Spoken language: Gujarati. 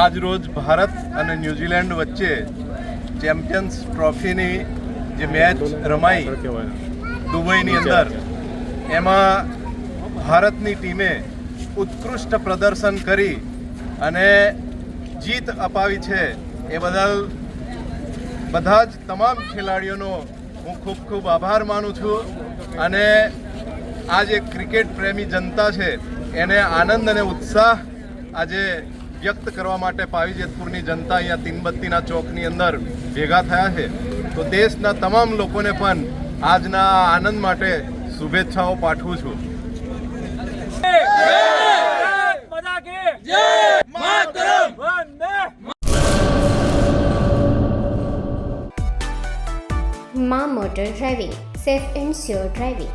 આજ રોજ ભારત અને ન્યૂઝીલેન્ડ વચ્ચે ચેમ્પિયન્સ ટ્રોફીની જે મેચ રમાઈ દુબઈની અંદર, એમાં ભારતની ટીમે ઉત્કૃષ્ટ પ્રદર્શન કરી અને જીત અપાવી છે. એ બદલ બધા જ તમામ ખેલાડીઓનો હું ખૂબ ખૂબ આભાર માનું છું અને આ જે ક્રિકેટ પ્રેમી જનતા છે, એને આનંદ અને ઉત્સાહ આજે વ્યક્ત કરવા માટે પાવી જેતપુરની જનતા અહીંયા તીનબત્તીના ચોકની અંદર ભેગા થયા છે. તો દેશના તમામ લોકોને પણ આજના આનંદ માટે શુભેચ્છાઓ પાઠવું છું. મા motor driving, safe and sure driving.